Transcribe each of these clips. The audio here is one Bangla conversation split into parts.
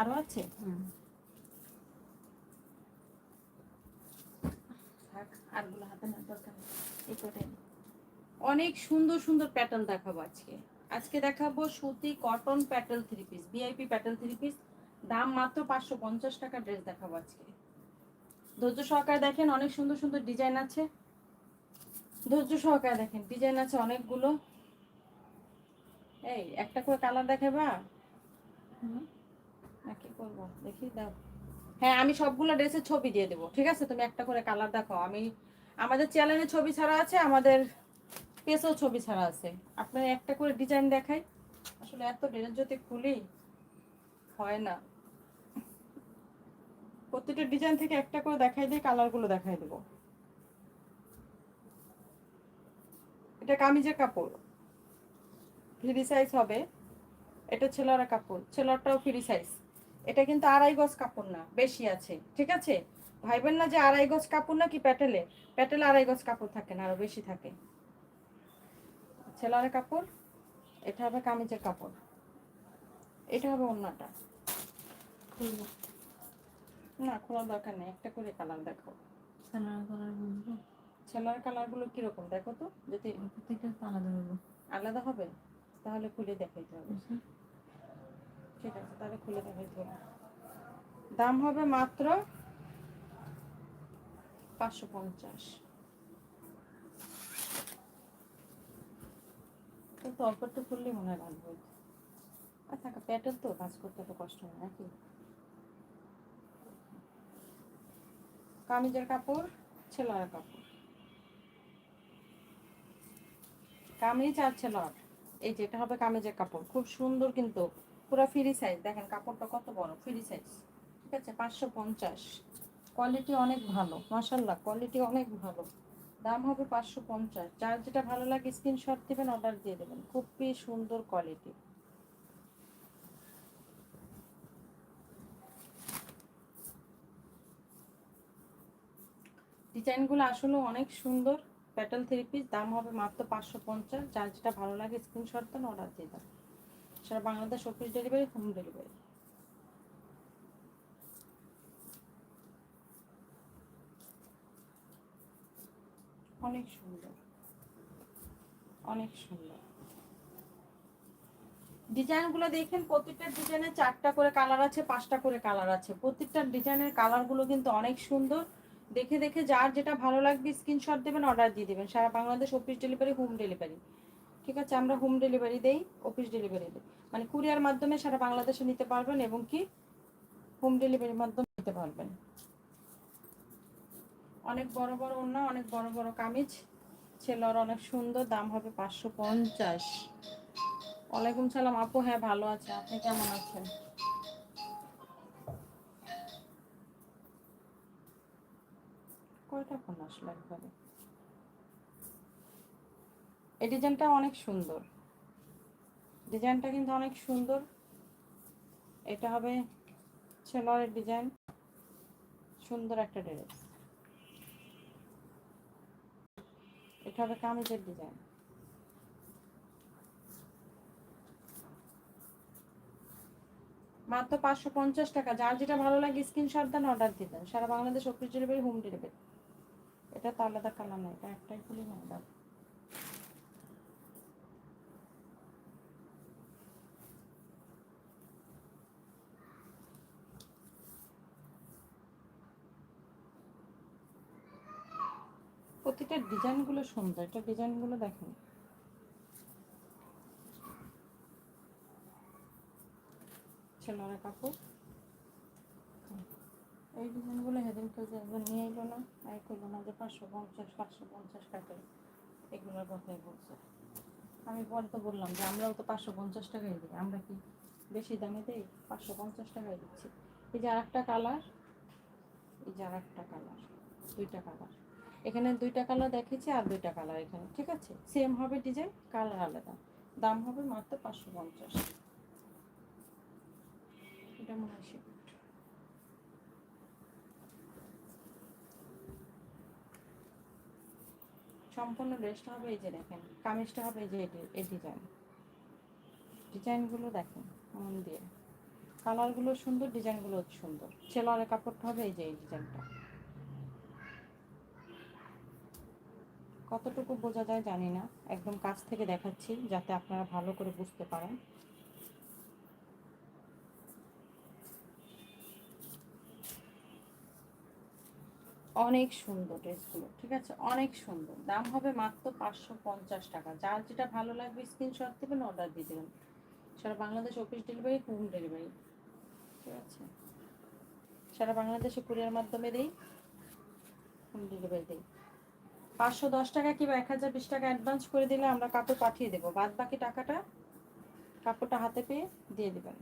আরও আছে? আরগুলো অনেক সুন্দর সুন্দর প্যাটার্ন দেখাবো আজকে। আজকে দেখাবো সুতি কটন প্যাটেল থ্রি পিস ভিআইপি প্যাটেল থ্রি পিস দাম মাত্র পাঁচশো পঞ্চাশ টাকা ড্রেস দেখাবো আজকে। ধৈর্য সহকারে দেখেন, অনেক সুন্দর সুন্দর ডিজাইন আছে। ধৈর্য সহকারে দেখেন ডিজাইন আছে অনেকগুলো। এই, একটা করে কালার দেখাবা? হুম। করব? দেখি, দাও। হ্যাঁ আমি সবগুলো ড্রেসের ছবি দিয়ে দেবো, ঠিক আছে? তুমি একটা করে কালার দেখো আমি, আমাদের চ্যানেলে ছবি ছাড়া আছে, আমাদের পেজেও ছবি ছাড়া আছে। আপনার একটা করে ডিজাইন দেখাই। আসলে এত ড্রেস যদি খুলি, হয় না। প্রত্যেকটা ডিজাইন থেকে একটা করে দেখাই দিই কালারগুলো দেখাই দেবো। এটা কামিজের কাপড়। ফ্রি সাইজ হবে। এটা ছেলেরা কাপড়। ছেলেরটাও ফ্রি সাইজ এটা কিন্তু আড়াই গজ কাপড় না বেশি আছে ঠিক আছে? ভাইবেন না যে আড়াই গজ কাপড় না কি প্যাটেলে? প্যাটেলে আড়াই গজ কাপড় থাকে না আরও বেশি থাকে। ছেলের কাপড় এটা হবে কামিজের কাপড়। এটা হবে অন্যটা না খোলার দরকার নেই একটা করে কালার দেখো। ছেলের কালারগুলো কীরকম দেখো তো যদি আলাদা হব। আলাদা হবে তাহলে খুলে দেখাইতে হবে? ঠিক আছে, তাহলে খুলে দাম হবে মাত্র পাঁচশো পঞ্চাশ। তো একটু খুললেই মনে হয় লাগবে আর থাকা প্যাটের তো, কাজ করতে এত কষ্ট হয় নাকি? কামিজের কাপড়, ছেলার কাপড়। কামিজ আর ছেলার, এই যেটা হবে কামিজের কাপড়। খুব সুন্দর কিন্তু পুরো ফ্রি সাইজ দেখেন কাপড়টা কত বড়? ফ্রি সাইজ ঠিক আছে? পাঁচশো পঞ্চাশ। কোয়ালিটি অনেক ভালো। মাসাল্লাহ কোয়ালিটি অনেক ভালো। দাম হবে পাঁচশো পঞ্চাশ। যার যেটা ভালো লাগে স্ক্রিনশট দেবেন অর্ডার দিয়ে দেবেন। খুবই সুন্দর কোয়ালিটি ডিজাইনগুলো আসলে অনেক সুন্দর। প্যাটেল থ্রি পিস দাম হবে মাত্র পাঁচশো পঞ্চাশ। যার যেটা ভালো লাগে স্ক্রিনশট দেন অর্ডার দিয়ে দেন। সারা Bangladesh office delivery home delivery অনেক সুন্দর। অনেক সুন্দর। ডিজাইনগুলো দেখেন প্রত্যেকটা ডিজাইনে চারটা করে কালার আছে, পাঁচটা করে কালার আছে। প্রত্যেকটা ডিজাইনের কালারগুলো কিন্তু অনেক সুন্দর। দেখে দেখে যার যেটা ভালো লাগবে স্ক্রিনশট দেবেন অর্ডার দিয়ে দেবেন। সারা Bangladesh office delivery home delivery ঠিক আছে, আমরা হোম ডেলিভারি দেই অফিস ডেলিভারি দিই। মানে কুরিয়ার মাধ্যমে সারা বাংলাদেশে নিতে পারবেন এবং কি হোম ডেলিভারির মাধ্যমে নিতে পারবেন। অনেক বড় বড় ওড়না, অনেক বড় বড় কামিজ। ছেলের অনেক সুন্দর, দাম হবে পাঁচশো পঞ্চাশ। ওয়ালাইকুম সালাম, আপু হ্যাঁ ভালো আছে। আপনি কেমন আছেন? কয়টা ফোন আসলো একবারে? এই ডিজাইনটা অনেক সুন্দর। ডিজাইনটা কিন্তু অনেক সুন্দর। এটা হবে ছেলের ডিজাইন। সুন্দর একটা ড্রেস। এটা হবে কামিজের ডিজাইন। মাত্র পাঁচশো পঞ্চাশ টাকা। যার যেটা ভালো লাগে স্ক্রিনশট দেন, অর্ডার দিয়ে দেন। সারা Bangladesh office delivery home delivery এটা তো আলাদা কালার না, এটা একটাই খুলি না প্রতিটা ডিজাইনগুলো সুন্দর, এটা ডিজাইনগুলো দেখেন। ছেলেরা কাপড়। এই ডিজাইনগুলো হেদিনকে যে একবার নিয়ে এলো না এই করল না যে পাঁচশো পঞ্চাশ পাঁচশো পঞ্চাশ টাকা এগুলোর কথাই বলছে। আমি পরে তো বললাম যে আমরাও তো পাঁচশো পঞ্চাশ টাকাই দিই, আমরা কি বেশি দামে দিই? পাঁচশো পঞ্চাশ টাকাই দিচ্ছি। এই যে আর একটা কালার, এই যে আর একটা কালার, দুইটা কালার। এখানে দুইটা কালার দেখেছি আর দুইটা কালার এখানে, ঠিক আছে? সেম হবে ডিজাইন কালার আলাদা। দাম হবে মাত্র পাঁচশো পঞ্চাশ। এটা সম্পূর্ণ ড্রেসটা হবে এই যে দেখেন, কামিজটা হবে এই যে এই ডিজাইন ডিজাইনগুলো দেখেন, মন দিয়ে। কালারগুলো সুন্দর ডিজাইনগুলো সুন্দর। ছেলোয়ারের কাপড়টা হবে এই যে এই ডিজাইনটা কতটুকু বোঝা যায় জানি না। একদম কাছ থেকে দেখাচ্ছি যাতে আপনারা ভালো করে বুঝতে পারেন। অনেক সুন্দর ড্রেসগুলো, ঠিক আছে? অনেক সুন্দর। দাম হবে মাত্র পাঁচশো পঞ্চাশ টাকা। যার যেটা ভালো লাগবে স্ক্রিনশট দেবেন অর্ডার দিয়ে দেবেন। সারা Bangladesh office delivery home delivery ঠিক আছে? সারা বাংলাদেশে কুরিয়ার মাধ্যমে দেই হোম ডেলিভারি দেই। পাঁচশো দশ টাকা কিংবা এক হাজার বিশ টাকা অ্যাডভান্স করে দিলে আমরা কাপড় পাঠিয়ে দেবো। বাদ বাকি টাকাটা কাপড়টা হাতে পেয়ে দিয়ে দেবেন।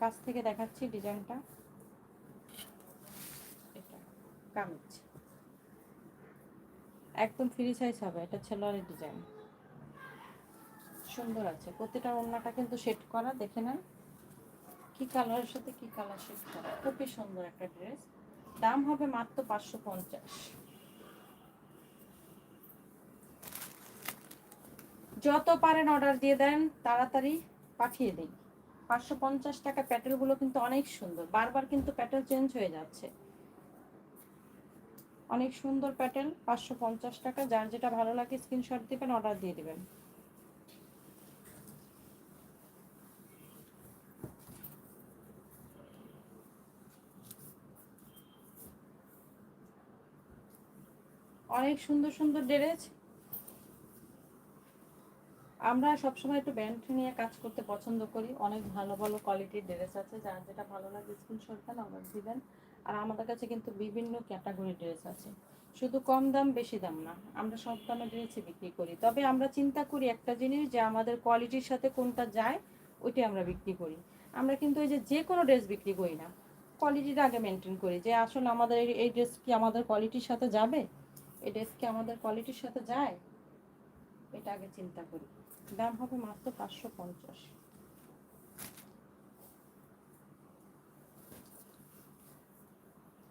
কাছ থেকে দেখাচ্ছি ডিজাইনটা। এটা কামিজ। একদম ফ্রি সাইজ হবে, এটা ছেলোয়ারের ডিজাইন। সুন্দর আছে, প্রতিটা ওড়নাটা কিন্তু সেট করা, দেখে নেন। কী কালারের সাথে কী কালার সেট করা, খুবই সুন্দর একটা ড্রেস দাম হবে মাত্র পাঁচশো পঞ্চাশ। যত পারেন অর্ডার দিয়ে দেন, তাড়াতাড়ি পাঠিয়ে দিই পাঁচশো পঞ্চাশ টাকা প্যাটেলগুলো কিন্তু অনেক সুন্দর। বারবার কিন্তু প্যাটেল চেঞ্জ হয়ে যাচ্ছে। অনেক সুন্দর প্যাটেল পাঁচশো পঞ্চাশ টাকা। যার যেটা ভালো লাগে স্ক্রিনশট দিবেন অর্ডার দিয়ে দিবেন। অনেক সুন্দর সুন্দর ড্রেস আমরা সবসময় একটু ব্যান্ড নিয়ে কাজ করতে পছন্দ করি। অনেক ভালো ভালো কোয়ালিটির ড্রেস আছে, যার যেটা ভালো লাগে স্ক্রিনশট দেন অর্ডার দিবেন। আর আমাদের কাছে কিন্তু বিভিন্ন ক্যাটাগরি ড্রেস আছে। শুধু কম দাম, বেশি দাম না। আমরা সব দামে ড্রেসই বিক্রি করি। তবে আমরা চিন্তা করি একটা জিনিস যে আমাদের কোয়ালিটির সাথে কোনটা যায় ওইটাই আমরা বিক্রি করি। আমরা কিন্তু এই যে যে কোনো ড্রেস বিক্রি করি না। কোয়ালিটিটা আগে মেনটেন করি যে আসলে আমাদের এই ড্রেস কি আমাদের কোয়ালিটির সাথে যাবে? এই ড্রেস কি আমাদের কোয়ালিটির সাথে যায়? এটা আগে চিন্তা করি। দাম হবে মাত্র পাঁচশো পঞ্চাশ।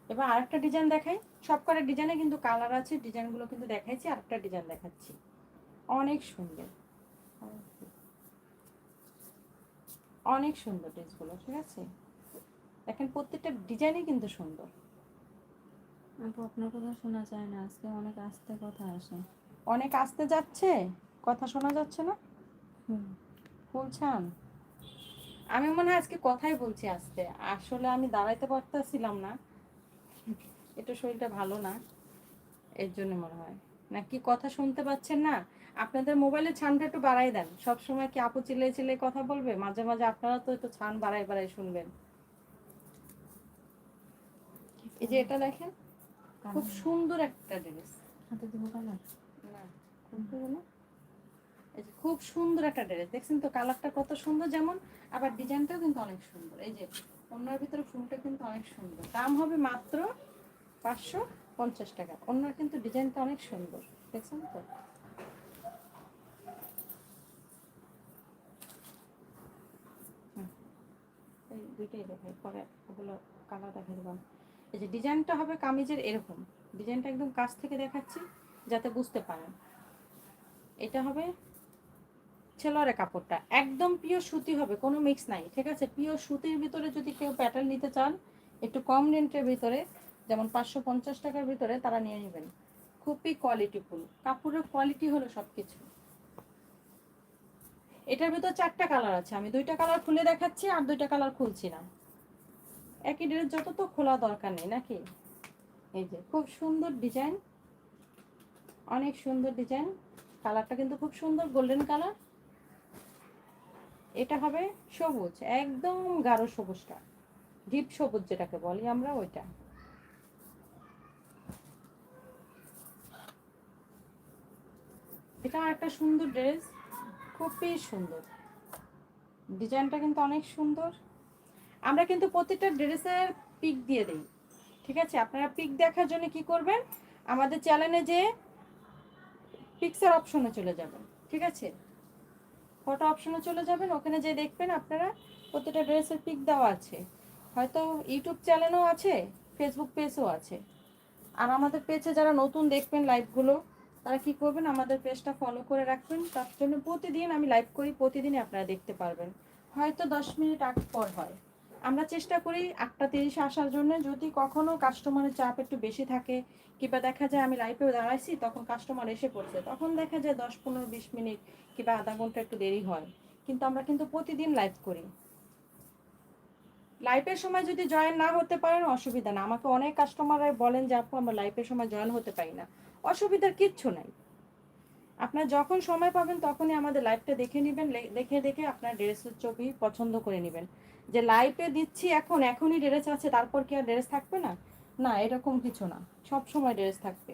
এবার আরেকটা ডিজাইন দেখাই। সব কটা ডিজাইনে কিন্তু কালার আছে ডিজাইনগুলো কিন্তু দেখাইছি আরেকটা ডিজাইন দেখাচ্ছি। অনেক সুন্দর। অনেক সুন্দর ড্রেসগুলো ঠিক আছে? দেখেন প্রত্যেকটা ডিজাইনই কিন্তু সুন্দর। আপু আপনার কথা শোনা যায় না আজকে অনেক আস্তে কথা আসে। অনেক আসতে যাচ্ছে? কথা শোনা যাচ্ছে না? বলছেন? আমি মনে হয় আজকে কথাই বলছি আজকে। আসলে আমি দাঁড়াইতে পারতেছিলাম না। একটু শরীরটা ভালো না এর জন্য মনে হয়। নাকি কথা শুনতে পাচ্ছেন না? আপনাদের মোবাইলে ছানটা একটু বাড়াই দেন। সব সময় কি আপু চিল্লাই চিল্লাই কথা বলবে? মাঝে মাঝে আপনারা তো একটু ছান বাড়াই বাড়াই শুনবেন। এই যে এটা দেখেন খুব সুন্দর একটা ড্রেস। হাতে দিব না। না এই যে খুব সুন্দর একটা ড্রেস। দেখছেন তো কালারটা কত সুন্দর, যেমন আবার ডিজাইনটাও কিন্তু অনেক সুন্দর। এই যে অন্যার ভিতরে ফুলটা কিন্তু অনেক সুন্দর। দাম হবে মাত্র পাঁচশো পঞ্চাশ টাকা। অন্যার কিন্তু ডিজাইনটা অনেক সুন্দর। দেখছেন তো? দুইটাই দেখাই পরে ওগুলো কালার দেখাই দেবেন এই যে ডিজাইনটা হবে কামিজের এরকম। ডিজাইনটা একদম কাছ থেকে দেখাচ্ছি, যাতে বুঝতে পারেন। এটা হবে ছেলোয়ারের কাপড়টা। একদম পিওর সুতি হবে, কোনো মিক্স নাই, ঠিক আছে? পিওর সুতির ভিতরে যদি কেউ প্যাটার্ন নিতে চান, একটু কম রেন্টের ভিতরে, যেমন পাঁচশো পঞ্চাশ টাকার ভিতরে, তারা নিয়ে নেবেন। খুবই কোয়ালিটিফুল কাপড়ের কোয়ালিটি হলো সব কিছু এটার ভিতর চারটা কালার আছে, আমি দুইটা কালার খুলে দেখাচ্ছি, আর দুইটা কালার খুলছি না। একই ড্রেস যত তো খোলা দরকার নেই, নাকি? এই যে, খুব সুন্দর ডিজাইন অনেক সুন্দর ডিজাইন কালারটা কিন্তু খুব সুন্দর গোল্ডেন কালার এটা হবে সবুজ, একদম গাঢ় সবুজটা, ডিপ সবুজ যেটাকে বলি আমরা ওইটা। এটা একটা সুন্দর ড্রেস, খুবই সুন্দর। ডিজাইনটা কিন্তু অনেক সুন্দর। আমরা কিন্তু প্রত্যেকটা ড্রেসের পিক দিয়ে দিই, ঠিক আছে? আপনারা পিক দেখার জন্য কি করবেন? আমাদের চ্যানেলে যে পিক্সের অপশনে চলে যাবেন, ঠিক আছে? ফটো অপশনে চলে যাবেন, ওখানে যে দেখবেন আপনারা প্রত্যেকটা ড্রেসের পিক দেওয়া আছে। হয়তো ইউটিউব চ্যানেলও আছে ফেসবুক পেজও আছে। আর আমাদের পেজে যারা নতুন দেখবেন লাইভগুলো তারা কি করবেন? আমাদের পেজটা ফলো করে রাখবেন। তার জন্য প্রতিদিন আমি লাইভ করি, প্রতিদিনই আপনারা দেখতে পারবেন। হয়তো দশ মিনিট আগ পর হয়। আমরা চেষ্টা করি আটটা তিরিশে আসার জন্য। যদি কখনো কাস্টমারের চাপ একটু বেশি থাকে, কিংবা দেখা যায় আমি লাইভেও দাঁড়াইছি, তখন কাস্টমার এসে পড়ছে, তখন দেখা যায় দশ, পনেরো, বিশ মিনিট কিংবা আধা ঘণ্টা একটু দেরি হয়। কিন্তু আমরা কিন্তু প্রতিদিন লাইভ করি। লাইফের সময় যদি জয়েন না হতে পারেন, অসুবিধা না। আমাকে অনেক কাস্টমাররা বলেন যে, আপু, আমরা লাইফের সময় জয়েন হতে পারি না। অসুবিধার কিচ্ছু নাই। আপনার যখন সময় পাবেন, তখনই আমাদের লাইভটা দেখে নেবেন দেখে দেখে আপনার ড্রেসের ছবি পছন্দ করে নেবেন। যে লাইভে দিচ্ছি এখন, এখনই ড্রেস আছে, তারপর কি আর ড্রেস থাকবে না? না, এরকম কিছু না। সব সময় ড্রেস থাকবে।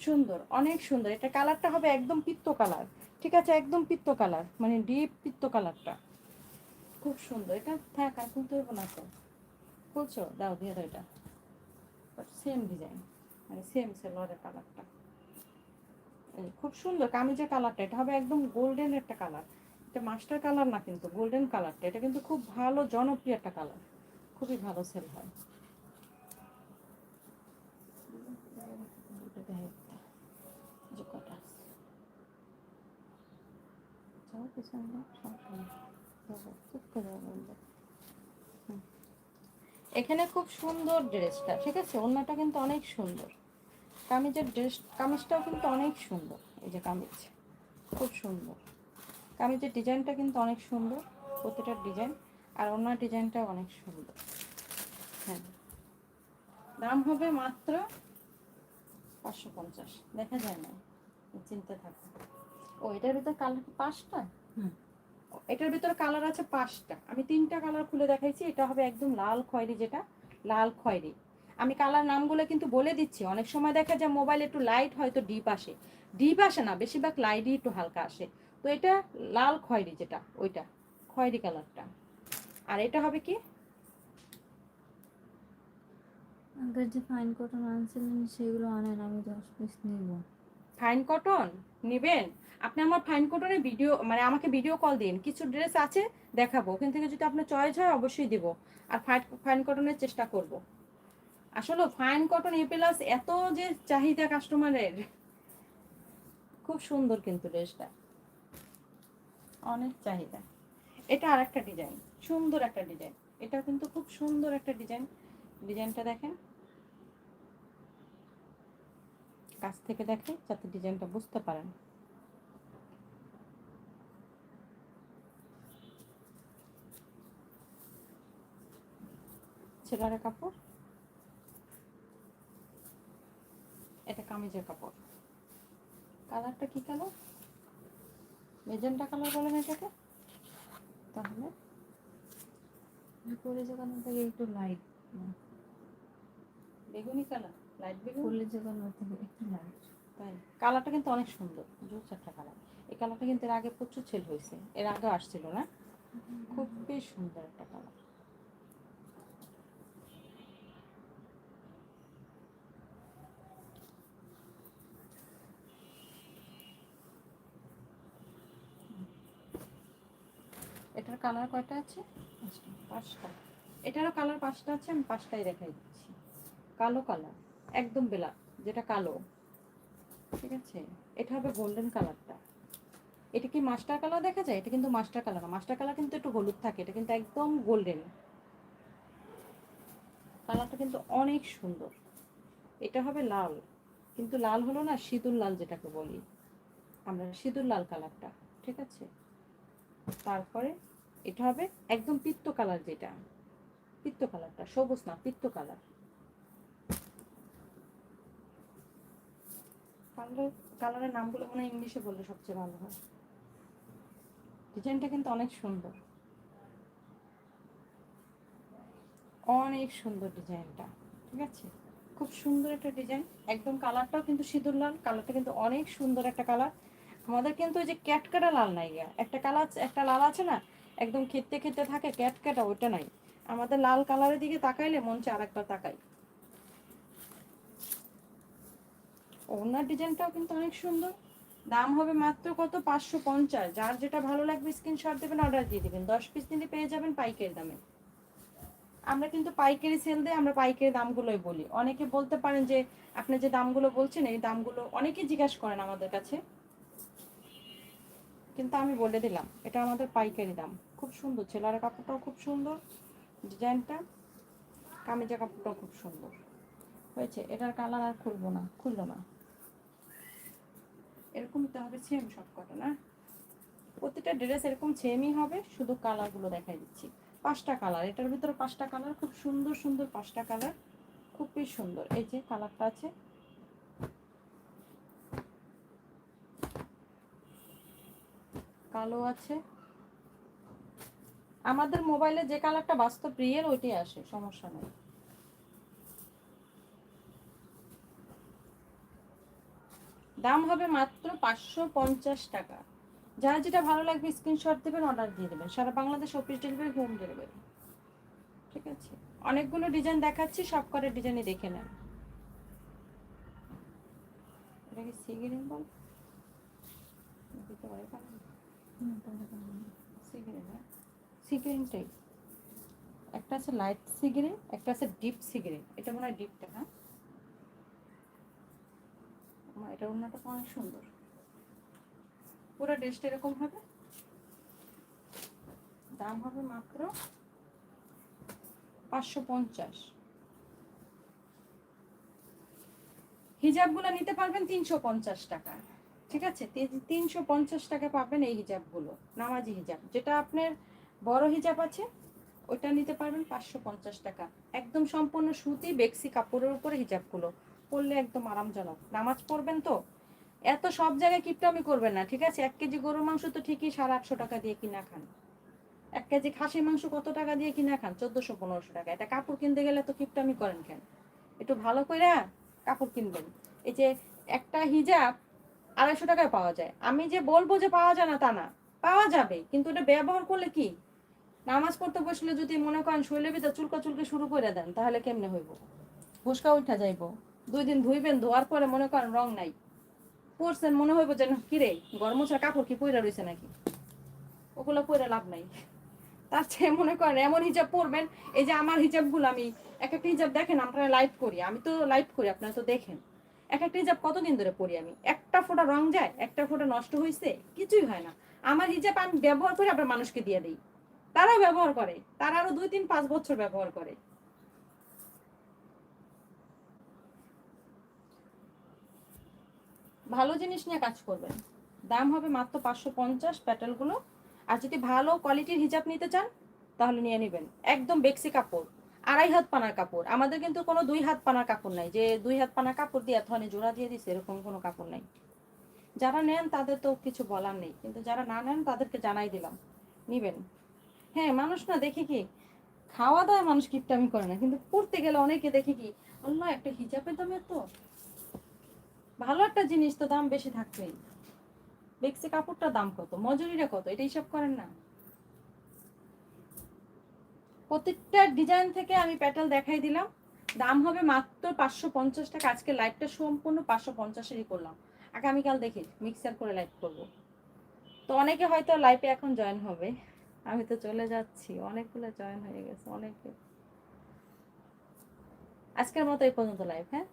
সুন্দর, অনেক সুন্দর। এটা কালারটা হবে একদম পিত্ত কালার ঠিক আছে? একদম পিত্ত কালার মানে ডিপ পিত্ত কালারটা খুব সুন্দর। এটা থাক, আর খুলতে হইব না তো। খুলছো? দাও, দিয়ে দাও এটা। সেম ডিজাইন মানে সেম সেলোয়ারের কালারটা খুব সুন্দর। কামিজের কালারটা এটা হবে একদম গোল্ডেন একটা কালার এটা মাস্টার কালার না কিন্তু, গোল্ডেন কালারটা। এটা কিন্তু খুব ভালো, জনপ্রিয় একটা কালার। খুবই ভালো সেল হয়। এখানে খুব সুন্দর ড্রেসটা, ঠিক আছে? অন্যটা কিন্তু অনেক সুন্দর। কামিজের ড্রেস, কামিজটাও কিন্তু অনেক সুন্দর। এই যে কামিজ, খুব সুন্দর। কামিজের ডিজাইনটা কিন্তু অনেক সুন্দর প্রতিটা ডিজাইন। আর অন্য ডিজাইনটা অনেক সুন্দর। হ্যাঁ। দাম হবে মাত্র পাঁচশো পঞ্চাশ। দেখা যায় না চিনতে থাকবে। ও এটার ভিতর কালার পাঁচটা? এটার ভিতর কালার আছে পাঁচটা। আমি তিনটা কালার খুলে দেখাইছি এটা হবে একদম লাল খয়েরি যেটা লাল খয়েরি। আমি কালার নামগুলো কিন্তু বলে দিচ্ছি। অনেক সময় দেখা যায় মোবাইল একটু লাইট হয়তো ডিপ আসে। ডিপ আসে না বেশিরভাগ লাইটই একটু হালকা আসে। তো এটা লাল খয়েরি যেটা ওইটা খয়েরি কালারটা। আর এটা হবে কি? আগের যে ফাইন কটন আনছিলেন সেগুলো আনেন আমি দশ পিস নিব। ফাইন কটন নেবেন? আপনি আমার ফাইন কটনের ভিডিও মানে আমাকে ভিডিও কল দিন। কিছু ড্রেস আছে দেখাবো। ওখান থেকে যদি আপনার চয়েস হয় অবশ্যই দিব। আর ফাইন ফাইন কটনের চেষ্টা করব। আসলে ফাইন কটন এ প্লাস এত যে চাহিদা কাস্টমারের খুব সুন্দর কিন্তু ড্রেসটা অনেক চাহিদা। এটা আর একটা ডিজাইন সুন্দর একটা ডিজাইন এটা কিন্তু খুব সুন্দর একটা ডিজাইন ডিজাইনটা দেখেন। কাছ থেকে দেখে যাতে ডিজাইনটা বুঝতে পারেন। ছেলের কাপড়। এটা কামিজের কাপড়। কালারটা কি কালার? মেজেন্টা কালার বলেন এটাকে? তাহলে পরে যখন থেকে একটু লাইট বেগুনি কালার? লাইট বেগুনি? ফুলের যখন থেকে একটু লাইট তাই। কালারটা কিন্তু অনেক সুন্দর। জোর চারটা কালার। এই কালারটা কিন্তু এর আগে প্রচুর সেল হয়েছে। এর আগে আসছিল না? খুবই সুন্দর একটা কালার। এটার কালার কয়টা আছে? পাঁচটা। এটারও কালার পাঁচটা আছে, আমি পাঁচটাই দেখাই দিচ্ছি। কালো কালার একদম বেলা যেটা কালো। ঠিক আছে? এটা হবে গোল্ডেন কালারটা এটা কি মাস্টার কালার দেখা যায়? এটা কিন্তু মাস্টার কালার না। মাস্টার কালার কিন্তু একটু হলুদ থাকে। এটা কিন্তু একদম গোল্ডেন কালারটা কিন্তু অনেক সুন্দর। এটা হবে লাল। কিন্তু লাল হলো না সিঁদুর লাল যেটাকে বলি। আমরা সিঁদুর লাল কালারটা ঠিক আছে? তারপরে এটা হবে একদম পিত্ত কালার যেটা। পিত্ত কালারটা, সবুজ না, পিত্ত কালার। কালার, কালারের নামগুলো মনে হয় ইংলিশে বললে সবচেয়ে ভালো হয়। ডিজাইনটা কিন্তু অনেক সুন্দর। অনেক সুন্দর ডিজাইনটা, ঠিক আছে? খুব সুন্দর একটা ডিজাইন। একদম কালারটাও কিন্তু সিঁদুর লাল, কালারটা কিন্তু অনেক সুন্দর একটা কালার। আমাদের কিন্তু ওই যে ক্যাটকাটা লাল নাই একটা কালার একটা লাল আছে না একদম খেতে খেতে থাকে ক্যাটকাটা ওইটা নাই। আমাদের লাল কালারের দিকে তাকাইলে মন চায় আরেকবার তাকাই। ওনার ডিজাইনটাও কিন্তু অনেক সুন্দর। দাম হবে মাত্র কত? পাঁচশো পঞ্চাশ। যার যেটা ভালো লাগবে স্ক্রিনশট দেবেন অর্ডার দিয়ে দেবেন। দশ পিস নিলে পেয়ে যাবেন পাইকারি দামে। আমরা কিন্তু পাইকারি সেল দিয়ে আমরা পাইকারি দামগুলোই বলি। অনেকে বলতে পারেন যে, আপনি যে দামগুলো বলছেন, এই দামগুলো অনেকে জিজ্ঞাসা করেন আমাদের কাছে। কিন্তু আমি বলে দিলাম, এটা আমাদের পাইকারি দাম। খুব সুন্দর। ছেলের কাপড়টাও খুব সুন্দর, ডিজাইনটা কামিজা কাপড়টাও খুব সুন্দর। হয়েছে, এটার কালার আর খুলবো না, খুললো না। এরকমই তো হবে সেম সব কটা না? প্রতিটা ড্রেস এরকম সেমই হবে, শুধু কালারগুলো দেখাই দিচ্ছি। পাঁচটা কালার, এটার ভিতরে পাঁচটা কালার, খুব সুন্দর সুন্দর পাঁচটা কালার খুবই সুন্দর। এই যে কালারটা আছে। কালো আছে আমাদের মোবাইলে যে কালারটা বাস্তব রিয়েল ওইটাই আসে সমস্যা নেই। দাম হবে মাত্র পাঁচশো পঞ্চাশ টাকা। যার যেটা ভালো লাগবে স্ক্রিনশট দেবেন অর্ডার দিয়ে দেবেন। সারা Bangladesh office delivery home delivery ঠিক আছে? অনেকগুলো ডিজাইন দেখাচ্ছি সব করে ডিজাইনই দেখে নেন। এটা কি সিগিরিং বল দিতে পারে না সিগিরিংটাই একটা আছে লাইট সিগিরিং একটা আছে ডিপ সিগিরিং এটা মনে হয় ডিপটা হ্যাঁ? এটা অন্যটা অনেক সুন্দর। পুরো ড্রেসটা এরকম হবে? দাম হবে মাত্র পাঁচশো পঞ্চাশ। হিজাবগুলো নিতে পারবেন তিনশো পঞ্চাশ টাকা। ঠিক আছে? তিনশো পঞ্চাশ টাকা পাবেন এই হিজাবগুলো, নামাজি হিজাব। যেটা আপনার বড় হিজাব আছে, ওইটা নিতে পারবেন পাঁচশো পঞ্চাশ টাকা। একদম সম্পূর্ণ সুতি বেক্সি কাপড়ের উপরে হিজাবগুলো, পরলে একদম আরামজনক। নামাজ পড়বেন তো? এত সব জায়গায় কিপটামি করবেন না, ঠিক আছে? এক কেজি গরুর মাংস তো ঠিকই সাড়ে আটশো টাকা দিয়ে কিনা খান। এক কেজি খাসির মাংস কত টাকা দিয়ে কিনা খান? চোদ্দশো পনেরোশো টাকা। এটা কাপড় কিনতে গেলে তো কিপটামি করেন কেন? একটু ভালো করে কাপড় কিনবেন। এই যে একটা হিজাব আড়াইশো টাকায় পাওয়া যায়। আমি যে বলব যে পাওয়া যায় না তা না, পাওয়া যাবে কিন্তু এটা ব্যবহার করলে কি? নামাজ পড়তে বসলে যদি মনে করেন শৈলে ভিতরে চুলকা চুলকে শুরু করে দেন তাহলে কেমনে হইব? ফুসকা উঠা যাইব। দুই দিন ধুইবেন ধোয়ার পরে মনে করেন রং নাই। পরছেন মনে হইব যে না, কিরে গরম ছাড়া কাপড় কি পইরা রয়েছে নাকি? ওগুলো পরে লাভ নাই। তার চেয়ে মনে করেন এমন হিজাব পরবেন এই যে আমার হিজাবগুলো আমি এক একটা হিজাব দেখেন আপনারা লাইভ করি আমি তো লাইভ করি আপনারা তো দেখেন। এক একটা হিজাব কতদিন ধরে পরি আমি? একটা ফোঁটা রং যায় একটা ফোঁটা নষ্ট হয়েছে কিছুই হয় না। আমার হিজাব আমি ব্যবহার করে আপনার মানুষকে দিয়ে দিই। তারা ব্যবহার করে। তারা আরও দুই, তিন, পাঁচ বছর ব্যবহার করে। ভালো জিনিস নিয়ে কাজ করবেন। দাম হবে মাত্র পাঁচশো পঞ্চাশ প্যাটেলগুলো। আর যদি ভালো কোয়ালিটির হিজাব নিতে চান, তাহলে নিয়ে নেবেন। একদম বেক্সি কাপড়। আড়াই হাত পানার কাপড়। আমাদের কিন্তু কোনো দুই হাত পানার কাপড় নাই। যে দুই হাত পানার কাপড় দিয়ে এত জোড়া দিয়ে দিছে, এরকম কোনো কাপড় নাই। যারা নেন, তাদের তো কিছু বলার নেই। কিন্তু যারা না নেন, তাদেরকে জানাই দিলাম। নিবেন। হ্যাঁ মানুষ না দেখে কি খাওয়া দাওয়া মানুষ কিপটামি করে না, কিন্তু পড়তে গেলে অনেকে দেখে কি, আল্লাহ, একটা হিজাবের দাম এত? ভালো একটা জিনিস তো দাম বেশি থাকবেই। বেক্সি কাপড়টার দাম কত? মজুরিটা কত? এটা হিসাব করেন না। প্রত্যেকটা ডিজাইন থেকে আমি প্যাটেল দেখাই দিলাম। দাম হবে মাত্র পাঁচশো পঞ্চাশ টাকা। আজকে লাইভটা সম্পূর্ণ পাঁচশো পঞ্চাশেরই করলাম। আগামীকাল দেখি মিক্সার করে লাইভ করব। তো অনেকে হয়তো লাইভে এখন জয়েন হবে। আমি তো চলে যাচ্ছি। অনেকগুলো জয়েন হয়ে গেছে, অনেকে। আজকের মতো এই পর্যন্ত লাইফ হ্যাঁ?